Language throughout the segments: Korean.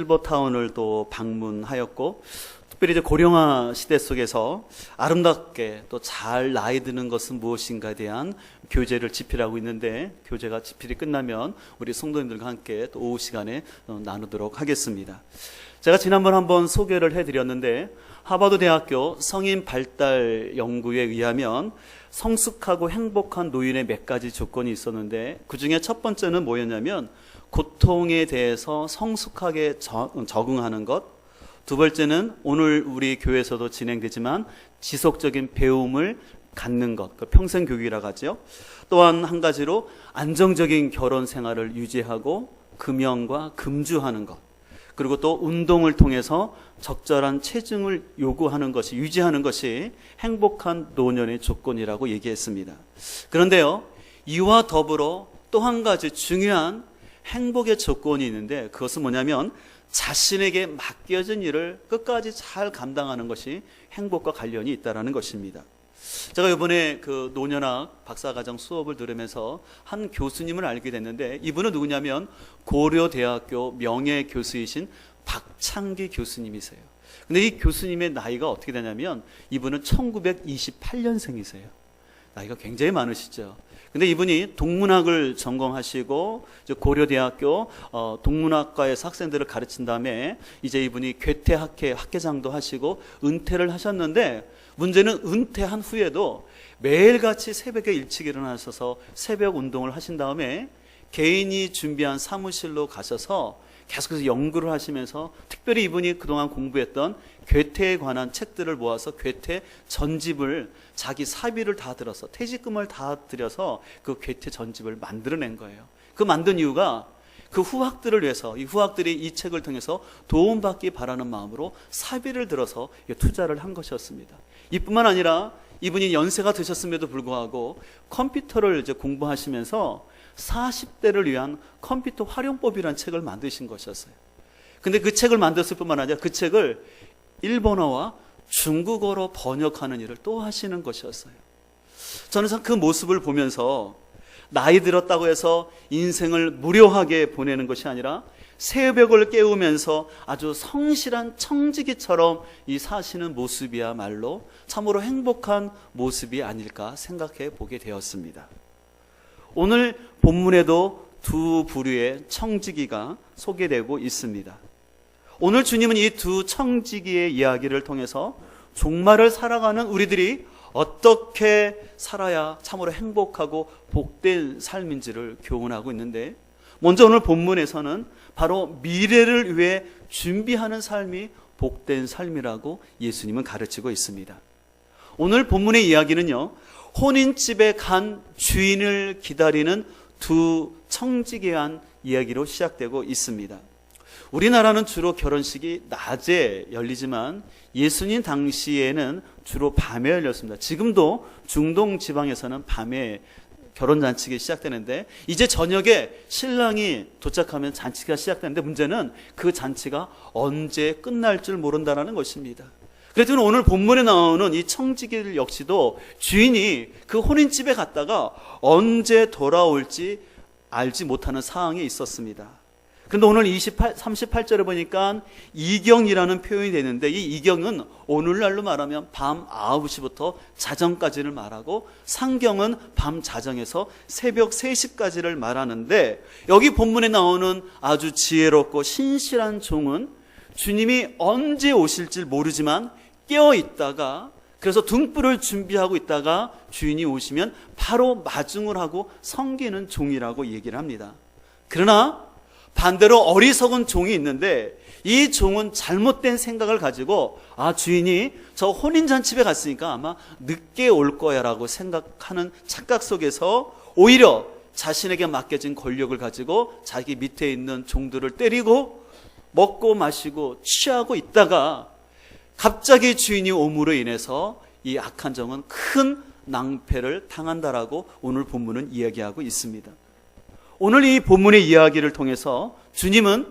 실버타운을 또 방문하였고 특별히 이제 고령화 시대 속에서 아름답게 또 잘 나이 드는 것은 무엇인가에 대한 교재를 집필하고 있는데 교재가 집필이 끝나면 우리 성도님들과 함께 또 오후 시간에 어, 나누도록 하겠습니다. 제가 지난번 한번 소개를 해드렸는데 하버드 대학교 성인 발달 연구에 의하면 성숙하고 행복한 노인의 몇 가지 조건이 있었는데 그 중에 첫 번째는 뭐였냐면 고통에 대해서 성숙하게 저- 적응하는 것. 두 번째는 오늘 우리 교회에서도 진행되지만 지속적인 배움을 갖는 것. 그 평생 교육이라고 하죠. 또한 한 가지로 안정적인 결혼 생활을 유지하고 금연과 금주하는 것. 그리고 또 운동을 통해서 적절한 체중을 요구하는 것이 유지하는 것이 행복한 노년의 조건이라고 얘기했습니다. 그런데요, 이와 더불어 또 한 가지 중요한 행복의 조건이 있는데 그것은 뭐냐면 자신에게 맡겨진 일을 끝까지 잘 감당하는 것이 행복과 관련이 있다라는 것입니다. 제가 이번에 그 노년학 박사과정 수업을 들으면서 한 교수님을 알게 됐는데 이분은 누구냐면 고려대학교 명예 교수이신 박창기 교수님이세요. 근데 이 교수님의 나이가 어떻게 되냐면 이분은 1928년생이세요. 나이가 굉장히 많으시죠. 근데 이분이 동문학을 전공하시고 고려대학교 어, 동문학과에서 학생들을 가르친 다음에 이제 이분이 괴테학회 학회장도 하시고 은퇴를 하셨는데 문제는 은퇴한 후에도 매일같이 새벽에 일찍 일어나셔서 새벽 운동을 하신 다음에 개인이 준비한 사무실로 가셔서 계속해서 연구를 하시면서 특별히 이분이 그동안 공부했던 괴테에 관한 책들을 모아서 괴테 전집을 자기 사비를 다 들어서 퇴직금을 다 들여서 그 괴테 전집을 만들어낸 거예요. 그 만든 이유가 그 후학들을 위해서 이 후학들이 이 책을 통해서 도움받기 바라는 마음으로 사비를 들어서 투자를 한 것이었습니다. 이뿐만 아니라 이분이 연세가 드셨음에도 불구하고 컴퓨터를 이제 공부하시면서 40대를 위한 컴퓨터 활용법이라는 책을 만드신 것이었어요. 근데 그 책을 만들었을 뿐만 아니라 그 책을 일본어와 중국어로 번역하는 일을 또 하시는 것이었어요. 저는 참 그 모습을 보면서 나이 들었다고 해서 인생을 무료하게 보내는 것이 아니라 새벽을 깨우면서 아주 성실한 청지기처럼 이 사시는 모습이야말로 참으로 행복한 모습이 아닐까 생각해 보게 되었습니다. 오늘 본문에도 두 부류의 청지기가 소개되고 있습니다. 오늘 주님은 이 두 청지기의 이야기를 통해서 종말을 살아가는 우리들이 어떻게 살아야 참으로 행복하고 복된 삶인지를 교훈하고 있는데 먼저 오늘 본문에서는 바로 미래를 위해 준비하는 삶이 복된 삶이라고 예수님은 가르치고 있습니다. 오늘 본문의 이야기는요, 혼인집에 간 주인을 기다리는 두 청지기에 한 이야기로 시작되고 있습니다. 우리나라는 주로 결혼식이 낮에 열리지만 예수님 당시에는 주로 밤에 열렸습니다. 지금도 중동 지방에서는 밤에 결혼 잔치가 시작되는데 이제 저녁에 신랑이 도착하면 잔치가 시작되는데 문제는 그 잔치가 언제 끝날 줄 모른다라는 것입니다. 그래서 오늘 본문에 나오는 이 청지기들 역시도 주인이 그 혼인집에 갔다가 언제 돌아올지 알지 못하는 상황에 있었습니다. 그런데 오늘 28, 38절에 보니까 이경이라는 표현이 되는데 이 이경은 오늘날로 말하면 밤 9시부터 자정까지를 말하고 상경은 밤 자정에서 새벽 3시까지를 말하는데 여기 본문에 나오는 아주 지혜롭고 신실한 종은 주님이 언제 오실지 모르지만 깨어 있다가 그래서 등불을 준비하고 있다가 주인이 오시면 바로 마중을 하고 섬기는 종이라고 얘기를 합니다. 그러나 반대로 어리석은 종이 있는데 이 종은 잘못된 생각을 가지고 아 주인이 저 혼인잔치에 갔으니까 아마 늦게 올 거야라고 생각하는 착각 속에서 오히려 자신에게 맡겨진 권력을 가지고 자기 밑에 있는 종들을 때리고 먹고 마시고 취하고 있다가 갑자기 주인이 오므로 인해서 이 악한 종은 큰 낭패를 당한다라고 오늘 본문은 이야기하고 있습니다. 오늘 이 본문의 이야기를 통해서 주님은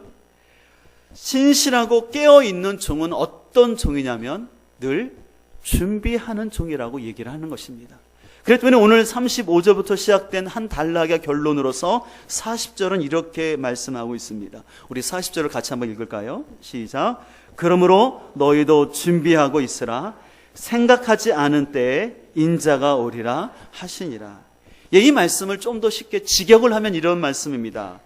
신실하고 깨어 있는 종은 어떤 종이냐면 늘 준비하는 종이라고 얘기를 하는 것입니다. 때문에 오늘 35절부터 시작된 한 단락의 결론으로서 40절은 이렇게 말씀하고 있습니다. 우리 40절을 같이 한번 읽을까요? 시작. 그러므로 너희도 준비하고 있으라. 생각하지 않은 때에 인자가 오리라 하시니라. 예, 이 말씀을 좀 더 쉽게 직역을 하면 이런 말씀입니다.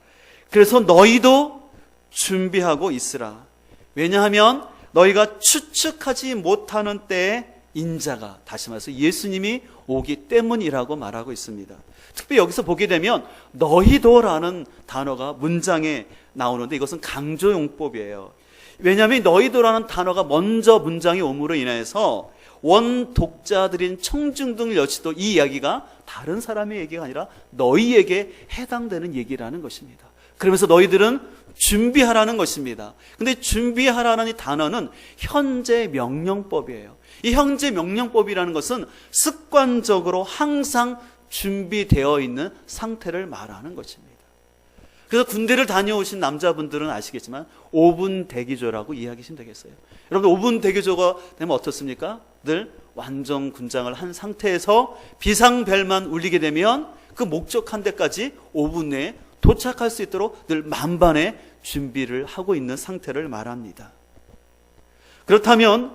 그래서 너희도 준비하고 있으라. 왜냐하면 너희가 추측하지 못하는 때에 인자가 다시 말해서 예수님이 오기 때문이라고 말하고 있습니다. 특별히 여기서 보게 되면 너희도라는 단어가 문장에 나오는데 이것은 강조 용법이에요. 왜냐하면 너희도라는 단어가 먼저 문장에 옴으로 인해서 원 독자들인 청중들 역시도 이 이야기가 다른 사람의 얘기가 아니라 너희에게 해당되는 얘기라는 것입니다. 그러면서 너희들은 준비하라는 것입니다. 근데 준비하라는 이 단어는 현재 명령법이에요. 이 현재 명령법이라는 것은 습관적으로 항상 준비되어 있는 상태를 말하는 것입니다. 그래서 군대를 다녀오신 남자분들은 아시겠지만 5분 대기조라고 이해하시면 되겠어요. 여러분 5분 대기조가 되면 어떻습니까? 늘 완전 군장을 한 상태에서 비상벨만 울리게 되면 그 목적한 데까지 5분 내에 도착할 수 있도록 늘 만반의 준비를 하고 있는 상태를 말합니다. 그렇다면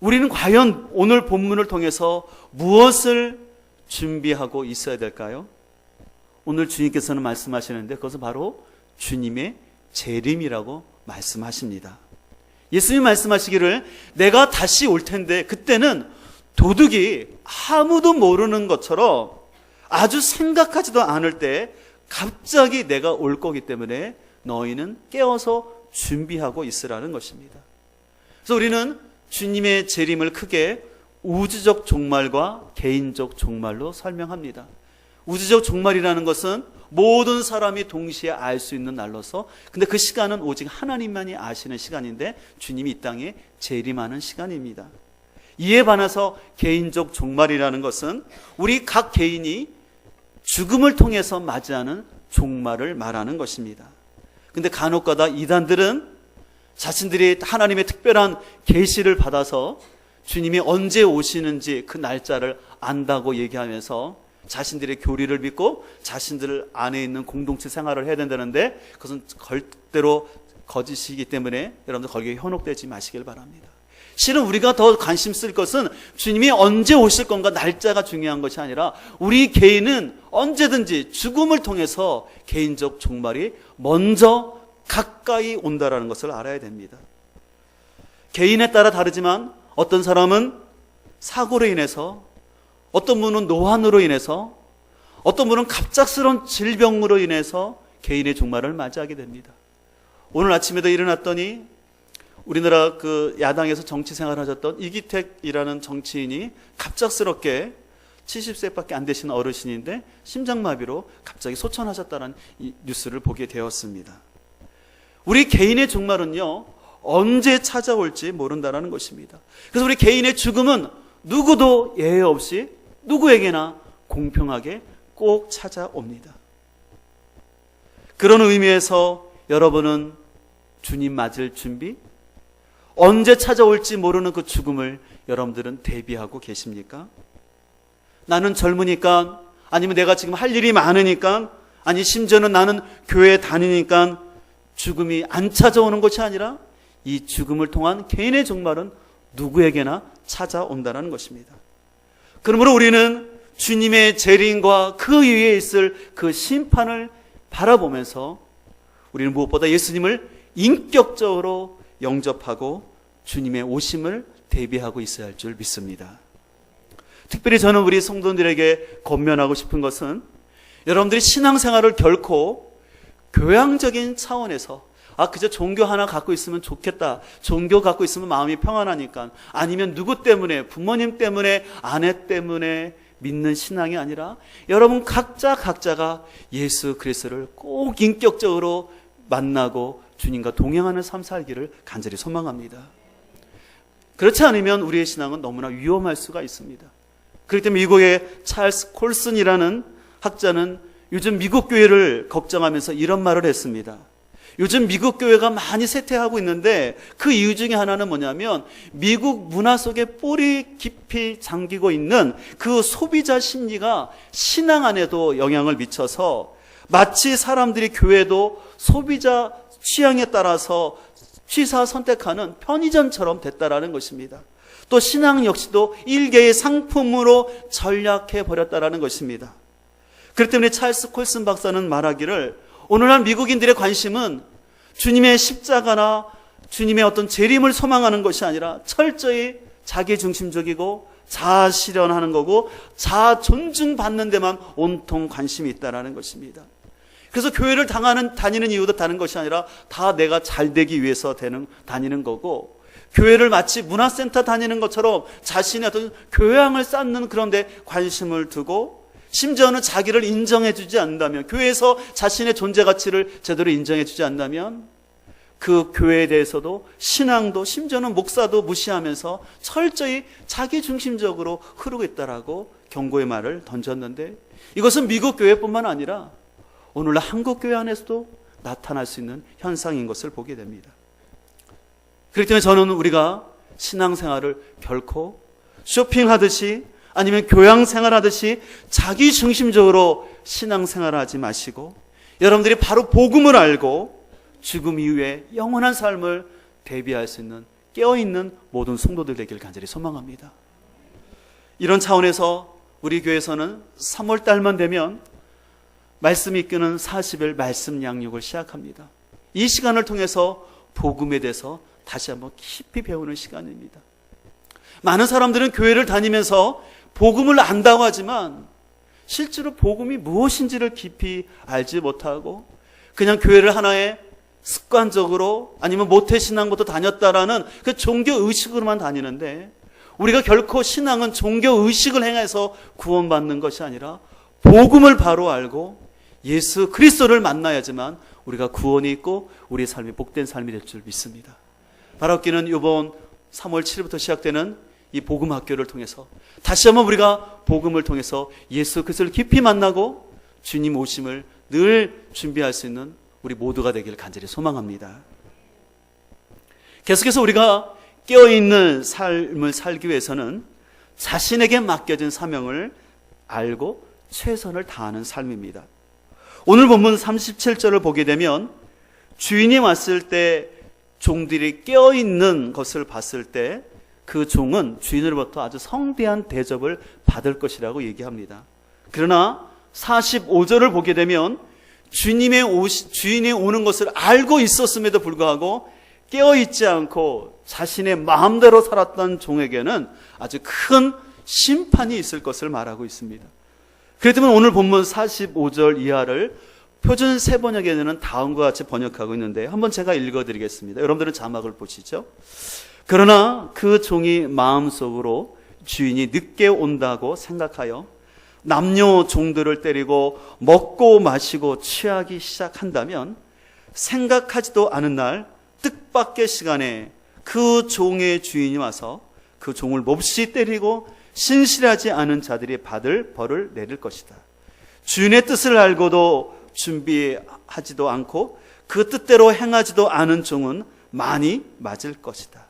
우리는 과연 오늘 본문을 통해서 무엇을 준비하고 있어야 될까요? 오늘 주님께서는 말씀하시는데 그것은 바로 주님의 재림이라고 말씀하십니다. 예수님 말씀하시기를 내가 다시 올 텐데 그때는 도둑이 아무도 모르는 것처럼 아주 생각하지도 않을 때 갑자기 내가 올 거기 때문에 너희는 깨어서 준비하고 있으라는 것입니다. 그래서 우리는 주님의 재림을 크게 우주적 종말과 개인적 종말로 설명합니다. 우주적 종말이라는 것은 모든 사람이 동시에 알 수 있는 날로서 근데 그 시간은 오직 하나님만이 아시는 시간인데 주님이 이 땅에 재림하는 시간입니다. 이에 반해서 개인적 종말이라는 것은 우리 각 개인이 죽음을 통해서 맞이하는 종말을 말하는 것입니다. 근데 간혹가다 이단들은 자신들이 하나님의 특별한 계시를 받아서 주님이 언제 오시는지 그 날짜를 안다고 얘기하면서 자신들의 교리를 믿고 자신들 안에 있는 공동체 생활을 해야 된다는데 그것은 절대로 거짓이기 때문에 여러분들 거기에 현혹되지 마시길 바랍니다. 실은 우리가 더 관심 쓸 것은 주님이 언제 오실 건가 날짜가 중요한 것이 아니라 우리 개인은 언제든지 죽음을 통해서 개인적 종말이 먼저 가까이 온다라는 것을 알아야 됩니다. 개인에 따라 다르지만 어떤 사람은 사고로 인해서 어떤 분은 노환으로 인해서 어떤 분은 갑작스러운 질병으로 인해서 개인의 종말을 맞이하게 됩니다. 오늘 아침에도 일어났더니 우리나라 그 야당에서 정치 생활을 하셨던 이기택이라는 정치인이 갑작스럽게 70세밖에 안 되신 어르신인데 심장마비로 갑자기 소천하셨다는 이 뉴스를 보게 되었습니다. 우리 개인의 종말은요, 언제 찾아올지 모른다는 것입니다. 그래서 우리 개인의 죽음은 누구도 예외 없이 누구에게나 공평하게 꼭 찾아옵니다. 그런 의미에서 여러분은 주님 맞을 준비, 언제 찾아올지 모르는 그 죽음을 여러분들은 대비하고 계십니까? 나는 젊으니까, 아니면 내가 지금 할 일이 많으니까, 아니, 심지어는 나는 교회 다니니까 죽음이 안 찾아오는 것이 아니라 이 죽음을 통한 개인의 종말은 누구에게나 찾아온다는 것입니다. 그러므로 우리는 주님의 재림과 그 위에 있을 그 심판을 바라보면서 우리는 무엇보다 예수님을 인격적으로 영접하고 주님의 오심을 대비하고 있어야 할 줄 믿습니다. 특별히 저는 우리 성도들에게 권면하고 싶은 것은 여러분들이 신앙생활을 결코 교양적인 차원에서 아, 그저 종교 하나 갖고 있으면 좋겠다. 종교 갖고 있으면 마음이 평안하니까. 아니면 누구 때문에, 부모님 때문에, 아내 때문에 믿는 신앙이 아니라 여러분 각자 각자가 예수 그리스도를 꼭 인격적으로 만나고 주님과 동행하는 삶 살기를 간절히 소망합니다. 그렇지 않으면 우리의 신앙은 너무나 위험할 수가 있습니다. 그렇기 때문에 미국의 찰스 콜슨이라는 학자는 요즘 미국 교회를 걱정하면서 이런 말을 했습니다. 요즘 미국 교회가 많이 쇠퇴하고 있는데 그 이유 중에 하나는 뭐냐면 미국 문화 속에 뿌리 깊이 잠기고 있는 그 소비자 심리가 신앙 안에도 영향을 미쳐서 마치 사람들이 교회도 소비자 취향에 따라서 취사 선택하는 편의점처럼 됐다라는 것입니다. 또 신앙 역시도 일개의 상품으로 전략해 버렸다라는 것입니다. 그렇기 때문에 찰스 콜슨 박사는 말하기를 오늘날 미국인들의 관심은 주님의 십자가나 주님의 어떤 재림을 소망하는 것이 아니라 철저히 자기 중심적이고 자아 실현하는 거고 자아 존중받는 데만 온통 관심이 있다라는 것입니다. 그래서 교회를 당하는 다니는 이유도 다른 것이 아니라 다 내가 잘 되기 위해서 되는 다니는 거고 교회를 마치 문화센터 다니는 것처럼 자신의 어떤 교양을 쌓는 그런 데 관심을 두고 심지어는 자기를 인정해 주지 않는다면 교회에서 자신의 존재 가치를 제대로 인정해 주지 않는다면 그 교회에 대해서도 신앙도 심지어는 목사도 무시하면서 철저히 자기 중심적으로 흐르고 있다라고 경고의 말을 던졌는데 이것은 미국 교회뿐만 아니라 오늘날 한국 교회 안에서도 나타날 수 있는 현상인 것을 보게 됩니다. 그렇기 때문에 저는 우리가 신앙생활을 결코 쇼핑하듯이 아니면 교양 생활하듯이 자기 중심적으로 신앙 생활을 하지 마시고 여러분들이 바로 복음을 알고 죽음 이후에 영원한 삶을 대비할 수 있는 깨어있는 모든 성도들 되길 간절히 소망합니다. 이런 차원에서 우리 교회에서는 3월 달만 되면 말씀이 이끄는 40일 말씀 양육을 시작합니다. 이 시간을 통해서 복음에 대해서 다시 한번 깊이 배우는 시간입니다. 많은 사람들은 교회를 다니면서 복음을 안다고 하지만 실제로 복음이 무엇인지를 깊이 알지 못하고 그냥 교회를 하나의 습관적으로 아니면 모태 신앙부터 다녔다라는 그 종교 의식으로만 다니는데 우리가 결코 신앙은 종교 의식을 행해서 구원받는 것이 아니라 복음을 바로 알고 예수 그리스도를 만나야지만 우리가 구원이 있고 우리의 삶이 복된 삶이 될 줄 믿습니다. 바라기는 이번 3월 7일부터 시작되는 이 복음 학교를 통해서 다시 한번 우리가 복음을 통해서 예수 그리스도를 깊이 만나고 주님 오심을 늘 준비할 수 있는 우리 모두가 되기를 간절히 소망합니다. 계속해서 우리가 깨어 있는 삶을 살기 위해서는 자신에게 맡겨진 사명을 알고 최선을 다하는 삶입니다. 오늘 본문 37절을 보게 되면 주인이 왔을 때 종들이 깨어 있는 것을 봤을 때 그 종은 주인으로부터 아주 성대한 대접을 받을 것이라고 얘기합니다. 그러나 45절을 보게 되면 주님의 오시, 주인이 오는 것을 알고 있었음에도 불구하고 깨어있지 않고 자신의 마음대로 살았던 종에게는 아주 큰 심판이 있을 것을 말하고 있습니다. 때문에 오늘 본문 45절 이하를 표준 세 번역에는 다음과 같이 번역하고 있는데 한번 제가 읽어드리겠습니다. 여러분들은 자막을 보시죠. 그러나 그 종이 마음속으로 주인이 늦게 온다고 생각하여 남녀 종들을 때리고 먹고 마시고 취하기 시작한다면 생각하지도 않은 날 뜻밖의 시간에 그 종의 주인이 와서 그 종을 몹시 때리고 신실하지 않은 자들이 받을 벌을 내릴 것이다. 주인의 뜻을 알고도 준비하지도 않고 그 뜻대로 행하지도 않은 종은 많이 맞을 것이다.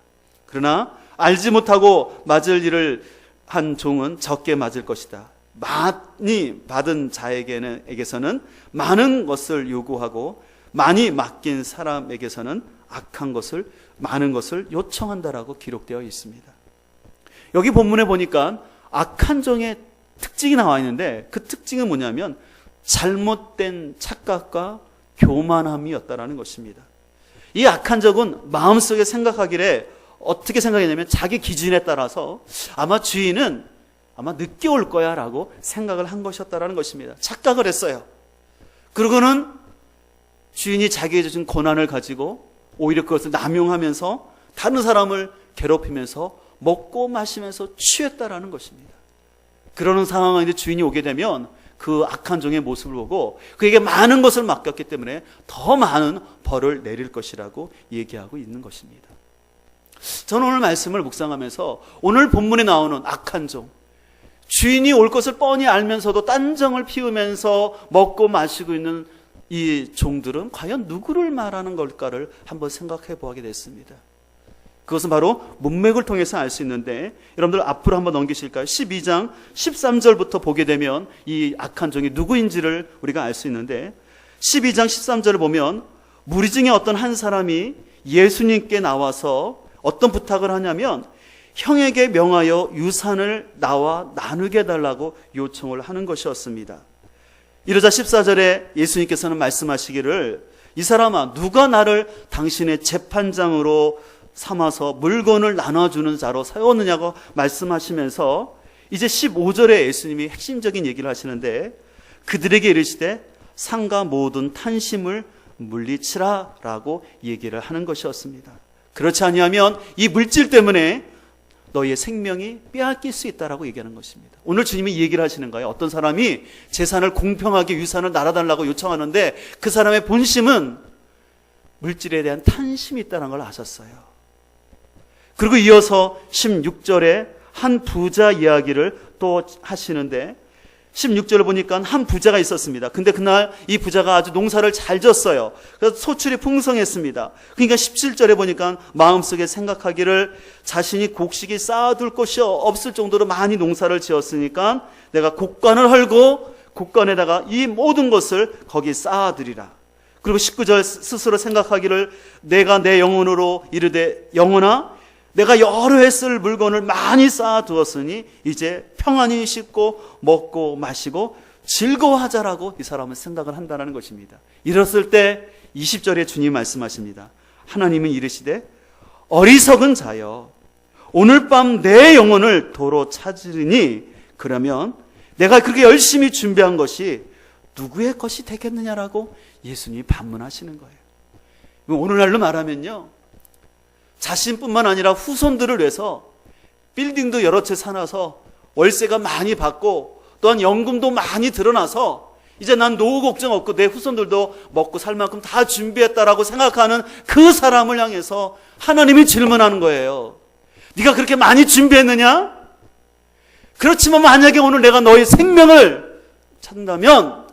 그러나 알지 못하고 맞을 일을 한 종은 적게 맞을 것이다. 많이 받은 자에게는 많은 것을 요구하고 많이 맡긴 사람에게서는 악한 것을 많은 것을 요청한다라고 기록되어 있습니다. 여기 본문에 보니까 악한 종의 특징이 나와 있는데 그 특징은 뭐냐면 잘못된 착각과 교만함이었다라는 것입니다. 이 악한 적은 마음속에 생각하기를 어떻게 생각했냐면 자기 기준에 따라서 아마 주인은 아마 늦게 올 거야 라고 생각을 한 것이었다라는 것입니다. 착각을 했어요. 그러고는 주인이 자기에게 준 고난을 가지고 오히려 그것을 남용하면서 다른 사람을 괴롭히면서 먹고 마시면서 취했다라는 것입니다. 그러는 상황에 주인이 오게 되면 그 악한 종의 모습을 보고 그에게 많은 것을 맡겼기 때문에 더 많은 벌을 내릴 것이라고 얘기하고 있는 것입니다. 저는 오늘 말씀을 묵상하면서 오늘 본문에 나오는 악한 종, 주인이 올 것을 뻔히 알면서도 딴정을 피우면서 먹고 마시고 있는 이 종들은 과연 누구를 말하는 걸까를 한번 생각해 보게 됐습니다. 그것은 바로 문맥을 통해서 알 수 있는데 여러분들 앞으로 한번 넘기실까요? 12장 13절부터 보게 되면 이 악한 종이 누구인지를 우리가 알 수 있는데 12장 13절을 보면 무리 중에 어떤 한 사람이 예수님께 나와서 어떤 부탁을 하냐면 형에게 명하여 유산을 나와 나누게 해달라고 요청을 하는 것이었습니다. 이러자 14절에 예수님께서는 말씀하시기를 이 사람아 누가 나를 당신의 재판장으로 삼아서 물건을 나눠주는 자로 세웠느냐고 말씀하시면서 이제 15절에 예수님이 핵심적인 얘기를 하시는데 그들에게 이르시되 상가 모든 탄심을 물리치라라고 얘기를 하는 것이었습니다. 그렇지 아니하면 이 물질 때문에 너희의 생명이 빼앗길 수 있다라고 얘기하는 것입니다. 오늘 주님이 이 얘기를 하시는 거예요. 어떤 사람이 재산을 공평하게 유산을 나눠달라고 요청하는데 그 사람의 본심은 물질에 대한 탄심이 있다는 걸 아셨어요. 그리고 이어서 16절에 한 부자 이야기를 또 하시는데 16절을 보니까 한 부자가 있었습니다. 근데 그날 이 부자가 아주 농사를 잘 졌어요. 그래서 소출이 풍성했습니다. 그러니까 17절에 보니까 마음속에 생각하기를 자신이 곡식이 쌓아둘 곳이 없을 정도로 많이 농사를 지었으니까 내가 곡관을 헐고 곡관에다가 이 모든 것을 거기 쌓아두리라. 그리고 19절 스스로 생각하기를 내가 내 영혼으로 이르되 영혼아 내가 여러 해 쓸 물건을 많이 쌓아두었으니 이제 평안히 씻고 먹고 마시고 즐거워하자라고 이 사람은 생각을 한다는 것입니다. 이랬을 때 20절에 주님 말씀하십니다. 하나님은 이르시되 어리석은 자여 오늘 밤 내 영혼을 도로 찾으리니 그러면 내가 그렇게 열심히 준비한 것이 누구의 것이 되겠느냐라고 예수님이 반문하시는 거예요. 오늘날로 말하면요. 자신뿐만 아니라 후손들을 위해서 빌딩도 여러 채 사놔서 월세가 많이 받고 또한 연금도 많이 드러나서 이제 난 노후 걱정 없고 내 후손들도 먹고 살 만큼 다 준비했다라고 생각하는 그 사람을 향해서 하나님이 질문하는 거예요. 네가 그렇게 많이 준비했느냐? 그렇지만 만약에 오늘 내가 너의 생명을 찾는다면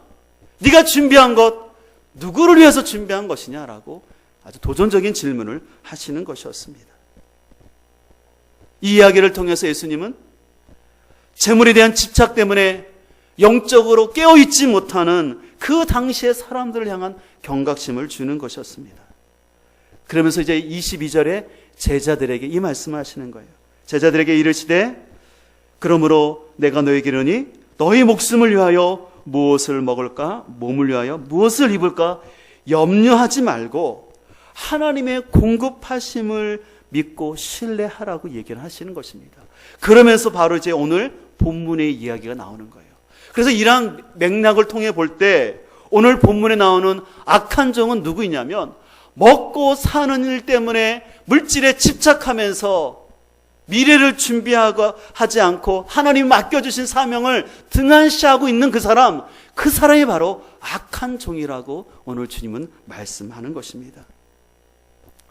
네가 준비한 것 누구를 위해서 준비한 것이냐라고 아주 도전적인 질문을 하시는 것이었습니다. 이 이야기를 통해서 예수님은 재물에 대한 집착 때문에 영적으로 깨어있지 못하는 그 당시의 사람들을 향한 경각심을 주는 것이었습니다. 그러면서 이제 22절에 제자들에게 이 말씀을 하시는 거예요. 제자들에게 이르시되 그러므로 내가 너에게 이르니 너희 목숨을 위하여 무엇을 먹을까? 몸을 위하여 무엇을 입을까? 염려하지 말고 하나님의 공급하심을 믿고 신뢰하라고 얘기를 하시는 것입니다. 그러면서 바로 이제 오늘 본문의 이야기가 나오는 거예요. 그래서 이러한 맥락을 통해 볼 때 오늘 본문에 나오는 악한 종은 누구이냐면 먹고 사는 일 때문에 물질에 집착하면서 미래를 준비하고 하지 않고 하나님 맡겨주신 사명을 등한시하고 있는 그 사람, 그 사람이 바로 악한 종이라고 오늘 주님은 말씀하는 것입니다.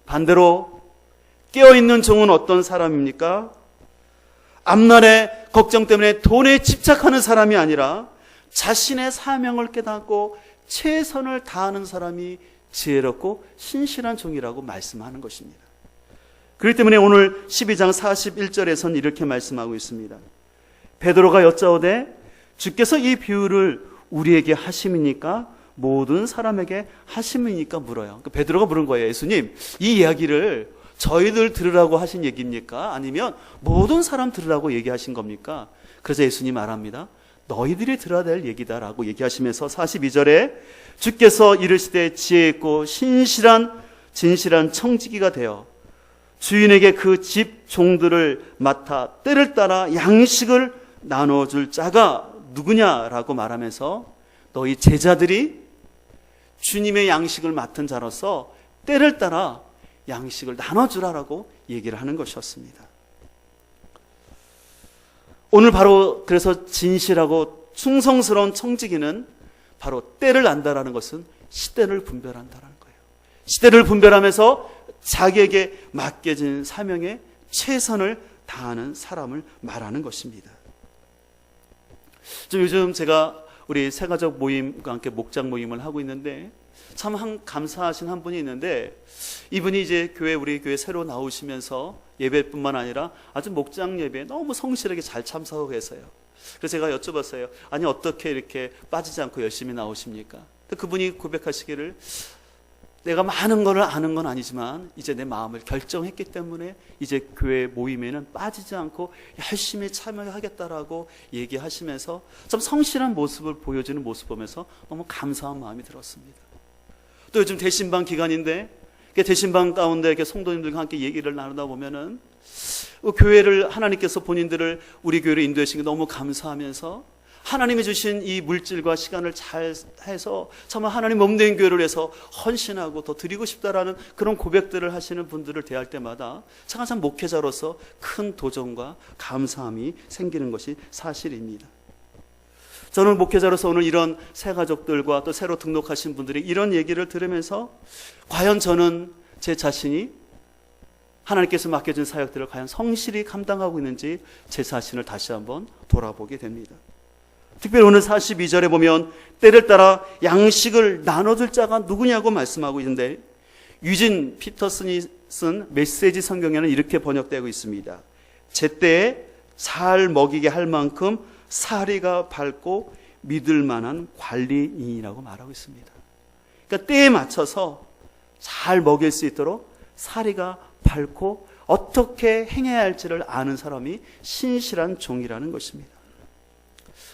반대로 깨어있는 종은 어떤 사람입니까? 앞날의 걱정 때문에 돈에 집착하는 사람이 아니라 자신의 사명을 깨닫고 최선을 다하는 사람이 지혜롭고 신실한 종이라고 말씀하는 것입니다. 그렇기 때문에 오늘 12장 41절에선 이렇게 말씀하고 있습니다. 베드로가 여짜오되 주께서 이 비유를 우리에게 하심이니까 모든 사람에게 하심이니까 물어요. 그 베드로가 물은 거예요. 예수님, 이 이야기를 저희들 들으라고 하신 얘기입니까? 아니면 모든 사람 들으라고 얘기하신 겁니까? 그래서 예수님 말합니다. 너희들이 들어야 될 얘기다라고 얘기하시면서 42절에 주께서 이르시되 지혜 있고 신실한 진실한 청지기가 되어 주인에게 그 집 종들을 맡아 때를 따라 양식을 나눠줄 자가 누구냐라고 말하면서 너희 제자들이 주님의 양식을 맡은 자로서 때를 따라 양식을 나눠주라라고 얘기를 하는 것이었습니다. 오늘 바로 그래서 진실하고 충성스러운 청지기는 바로 때를 안다라는 것은 시대를 분별한다라는 거예요. 시대를 분별하면서 자기에게 맡겨진 사명에 최선을 다하는 사람을 말하는 것입니다. 좀 요즘 제가 우리 새가족 모임과 함께 목장 모임을 하고 있는데 참 한, 감사하신 한 분이 있는데 이분이 이제 교회 우리 교회 새로 나오시면서 예배뿐만 아니라 아주 목장 예배에 너무 성실하게 잘 참석하고 계세요. 그래서 제가 여쭤봤어요. 아니 어떻게 이렇게 빠지지 않고 열심히 나오십니까? 그분이 고백하시기를 내가 많은 거를 아는 건 아니지만 이제 내 마음을 결정했기 때문에 이제 교회 모임에는 빠지지 않고 열심히 참여하겠다라고 얘기하시면서 좀 성실한 모습을 보여주는 모습 보면서 너무 감사한 마음이 들었습니다. 또 요즘 대신방 기간인데 그 대신방 가운데 이렇게 성도님들과 함께 얘기를 나누다 보면은 그 교회를 하나님께서 본인들을 우리 교회로 인도하신 게 너무 감사하면서 하나님이 주신 이 물질과 시간을 잘 해서 정말 하나님 몸된 교회를 해서 헌신하고 더 드리고 싶다라는 그런 고백들을 하시는 분들을 대할 때마다 제가 참 목회자로서 큰 도전과 감사함이 생기는 것이 사실입니다. 저는 목회자로서 오늘 이런 새 가족들과 또 새로 등록하신 분들이 이런 얘기를 들으면서 과연 저는 제 자신이 하나님께서 맡겨준 사역들을 과연 성실히 감당하고 있는지 제 자신을 다시 한번 돌아보게 됩니다. 특별히 오늘 42절에 보면 때를 따라 양식을 나눠줄 자가 누구냐고 말씀하고 있는데 유진 피터슨이 쓴 메시지 성경에는 이렇게 번역되고 있습니다. 제때에 잘 먹이게 할 만큼 사리가 밝고 믿을 만한 관리인이라고 말하고 있습니다. 그러니까 때에 맞춰서 잘 먹일 수 있도록 사리가 밝고 어떻게 행해야 할지를 아는 사람이 신실한 종이라는 것입니다.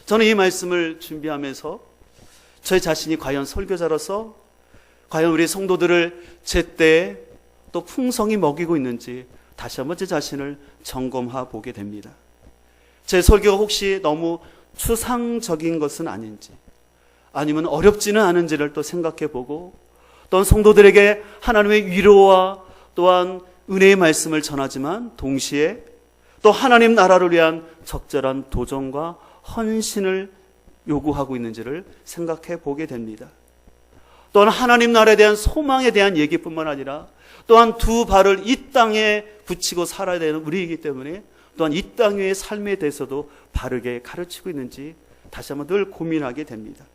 저는 이 말씀을 준비하면서 저희 자신이 과연 설교자로서 과연 우리 성도들을 제때 또 풍성히 먹이고 있는지 다시 한번 제 자신을 점검해 보게 됩니다. 제 설교가 혹시 너무 추상적인 것은 아닌지 아니면 어렵지는 않은지를 또 생각해 보고 또한 성도들에게 하나님의 위로와 또한 은혜의 말씀을 전하지만 동시에 또 하나님 나라를 위한 적절한 도전과 헌신을 요구하고 있는지를 생각해 보게 됩니다. 또한 하나님 나라에 대한 소망에 대한 얘기뿐만 아니라 또한 두 발을 이 땅에 붙이고 살아야 되는 우리이기 때문에 또한 이땅 위의 삶에 대해서도 바르게 가르치고 있는지 다시 한번 늘 고민하게 됩니다.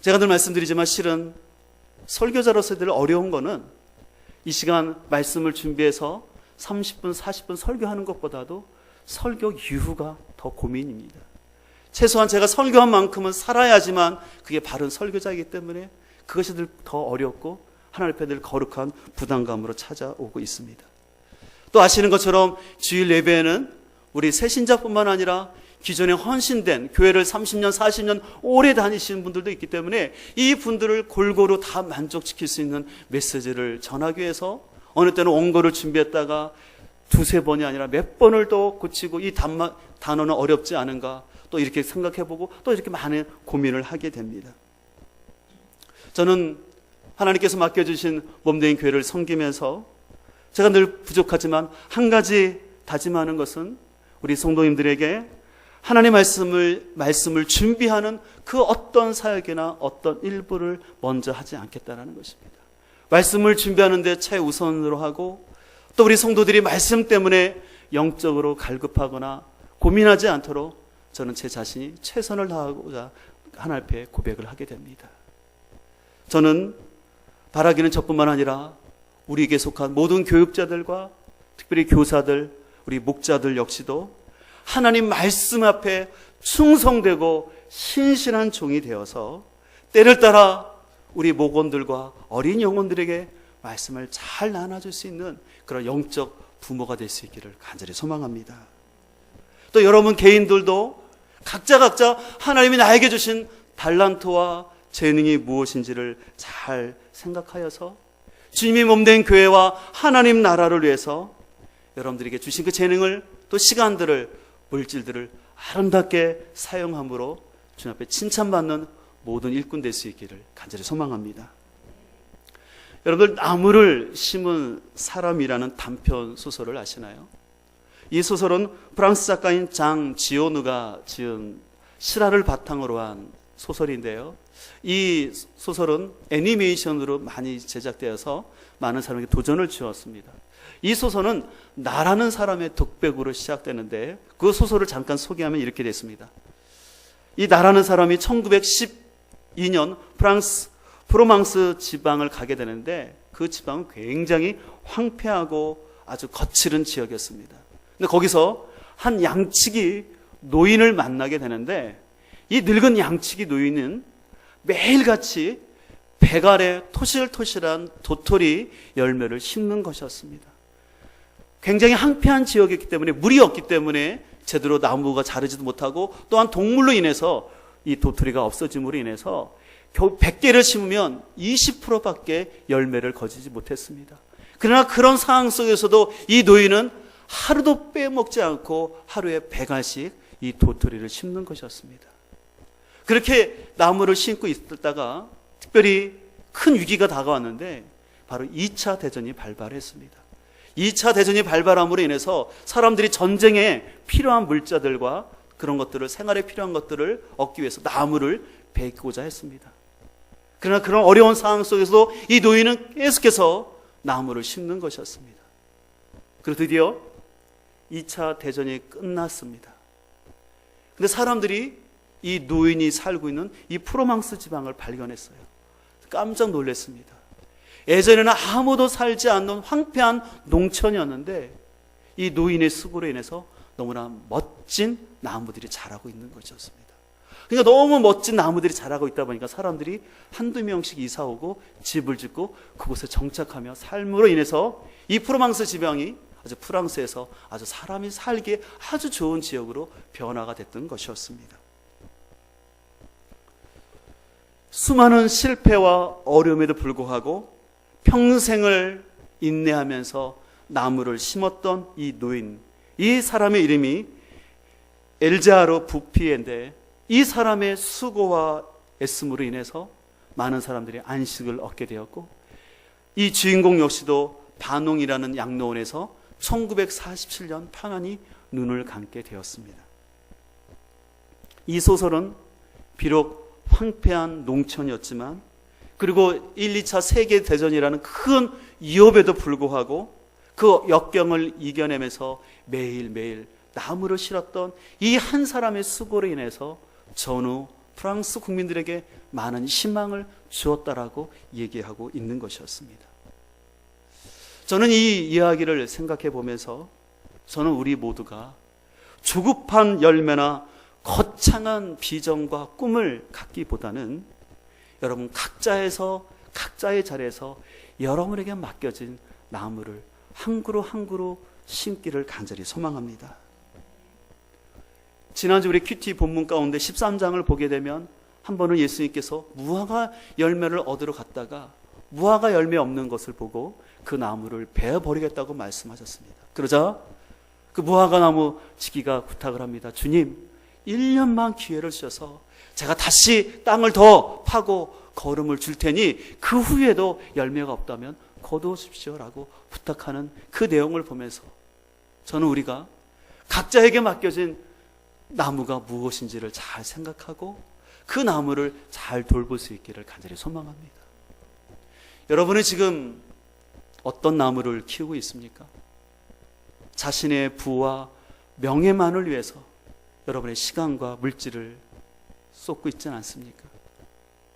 제가 늘 말씀드리지만 실은 설교자로서 늘 어려운 거는 이 시간 말씀을 준비해서 30분, 40분 설교하는 것보다도 설교 이후가 더 고민입니다. 최소한 제가 설교한 만큼은 살아야지만 그게 바른 설교자이기 때문에 그것이 늘 더 어렵고 하나님 앞에 늘 거룩한 부담감으로 찾아오고 있습니다. 또 아시는 것처럼 주일 예배에는 우리 새신자뿐만 아니라 기존에 헌신된 교회를 30년, 40년 오래 다니시는 분들도 있기 때문에 이 분들을 골고루 다 만족시킬 수 있는 메시지를 전하기 위해서 어느 때는 원고를 준비했다가 두세 번이 아니라 몇 번을 또 고치고 이 단마, 단어는 어렵지 않은가 또 이렇게 생각해보고 또 이렇게 많은 고민을 하게 됩니다. 저는 하나님께서 맡겨주신 몸된 교회를 섬기면서 제가 늘 부족하지만 한 가지 다짐하는 것은 우리 성도님들에게 하나님 말씀을 말씀을 준비하는 그 어떤 사역이나 어떤 일부를 먼저 하지 않겠다라는 것입니다. 말씀을 준비하는데 최우선으로 하고 또 우리 성도들이 말씀 때문에 영적으로 갈급하거나 고민하지 않도록 저는 제 자신이 최선을 다하고자 하나님 앞에 고백을 하게 됩니다. 저는 바라기는 저뿐만 아니라 우리에게 속한 모든 교육자들과 특별히 교사들, 우리 목자들 역시도 하나님 말씀 앞에 충성되고 신실한 종이 되어서 때를 따라 우리 목원들과 어린 영혼들에게 말씀을 잘 나눠줄 수 있는 그런 영적 부모가 될 수 있기를 간절히 소망합니다. 또 여러분 개인들도 각자 각자 하나님이 나에게 주신 달란트와 재능이 무엇인지를 잘 생각하여서 주님이 몸된 교회와 하나님 나라를 위해서 여러분들에게 주신 그 재능을 또 시간들을 물질들을 아름답게 사용함으로 주님 앞에 칭찬받는 모든 일꾼 될 수 있기를 간절히 소망합니다. 여러분들 나무를 심은 사람이라는 단편 소설을 아시나요? 이 소설은 프랑스 작가인 장 지오누가 지은 실화를 바탕으로 한 소설인데요. 이 소설은 애니메이션으로 많이 제작되어서 많은 사람에게 도전을 주었습니다. 이 소설은 나라는 사람의 독백으로 시작되는데 그 소설을 잠깐 소개하면 이렇게 됐습니다. 이 나라는 사람이 1912년 프랑스 프로망스 지방을 가게 되는데 그 지방은 굉장히 황폐하고 아주 거칠은 지역이었습니다. 근데 거기서 한 양치기 노인을 만나게 되는데 이 늙은 양치기 노인은 매일같이 백알에 토실토실한 도토리 열매를 심는 것이었습니다. 굉장히 항폐한 지역이었기 때문에 물이 없기 때문에 제대로 나무가 자르지도 못하고 또한 동물로 인해서 이 도토리가 없어짐으로 인해서 겨우 100개를 심으면 20%밖에 열매를 거지지 못했습니다. 그러나 그런 상황 속에서도 이 노인은 하루도 빼먹지 않고 하루에 100알씩 이 도토리를 심는 것이었습니다. 그렇게 나무를 심고 있다가 특별히 큰 위기가 다가왔는데 바로 2차 대전이 발발했습니다. 2차 대전이 발발함으로 인해서 사람들이 전쟁에 필요한 물자들과 그런 것들을 생활에 필요한 것들을 얻기 위해서 나무를 베고자 했습니다. 그러나 그런 어려운 상황 속에서도 이 노인은 계속해서 나무를 심는 것이었습니다. 그리고 드디어 2차 대전이 끝났습니다. 근데 사람들이 이 노인이 살고 있는 이 프로망스 지방을 발견했어요. 깜짝 놀랐습니다. 예전에는 아무도 살지 않는 황폐한 농촌이었는데 이 노인의 수고로 인해서 너무나 멋진 나무들이 자라고 있는 것이었습니다. 그러니까 너무 멋진 나무들이 자라고 있다 보니까 사람들이 한두 명씩 이사 오고 집을 짓고 그곳에 정착하며 삶으로 인해서 이 프로망스 지방이 아주 프랑스에서 아주 사람이 살기에 아주 좋은 지역으로 변화가 됐던 것이었습니다. 수많은 실패와 어려움에도 불구하고 평생을 인내하면서 나무를 심었던 이 노인, 이 사람의 이름이 엘자로 부피인데 이 사람의 수고와 애씀으로 인해서 많은 사람들이 안식을 얻게 되었고 이 주인공 역시도 반홍이라는 양로원에서 1947년 편안히 눈을 감게 되었습니다. 이 소설은 비록 황폐한 농촌이었지만 그리고 1, 2차 세계 대전이라는 큰 위협에도 불구하고 그 역경을 이겨내면서 매일매일 나무를 실었던 이 한 사람의 수고로 인해서 전후 프랑스 국민들에게 많은 희망을 주었다라고 얘기하고 있는 것이었습니다. 저는 이 이야기를 생각해 보면서 저는 우리 모두가 조급한 열매나 거창한 비전과 꿈을 갖기보다는 여러분 각자에서 각자의 자리에서 여러분에게 맡겨진 나무를 한 그루 한 그루 심기를 간절히 소망합니다. 지난주 우리 큐티 본문 가운데 13장을 보게 되면 한 번은 예수님께서 무화과 열매를 얻으러 갔다가 무화과 열매 없는 것을 보고 그 나무를 베어 버리겠다고 말씀하셨습니다. 그러자 그 무화과 나무 지기가 부탁을 합니다. 주님, 1년만 기회를 주셔서 제가 다시 땅을 더 파고 거름을 줄 테니 그 후에도 열매가 없다면 거두어 주십시오 라고 부탁하는 그 내용을 보면서 저는 우리가 각자에게 맡겨진 나무가 무엇인지를 잘 생각하고 그 나무를 잘 돌볼 수 있기를 간절히 소망합니다. 여러분은 지금 어떤 나무를 키우고 있습니까? 자신의 부와 명예만을 위해서 여러분의 시간과 물질을 쏟고 있지는 않습니까?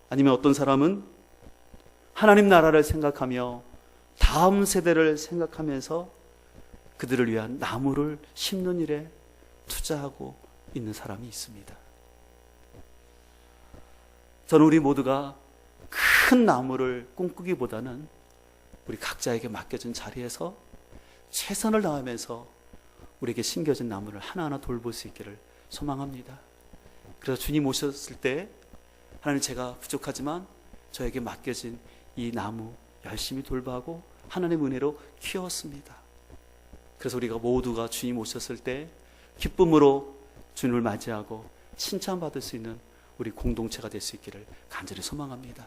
아니면 어떤 사람은 하나님 나라를 생각하며 다음 세대를 생각하면서 그들을 위한 나무를 심는 일에 투자하고 있는 사람이 있습니다. 저는 우리 모두가 큰 나무를 꿈꾸기보다는 우리 각자에게 맡겨진 자리에서 최선을 다하면서 우리에게 심겨진 나무를 하나하나 돌볼 수 있기를 소망합니다. 그래서 주님 오셨을 때 하나님 제가 부족하지만 저에게 맡겨진 이 나무 열심히 돌보고 하나님 은혜로 키웠습니다. 그래서 우리가 모두가 주님 오셨을 때 기쁨으로 주님을 맞이하고 칭찬받을 수 있는 우리 공동체가 될 수 있기를 간절히 소망합니다.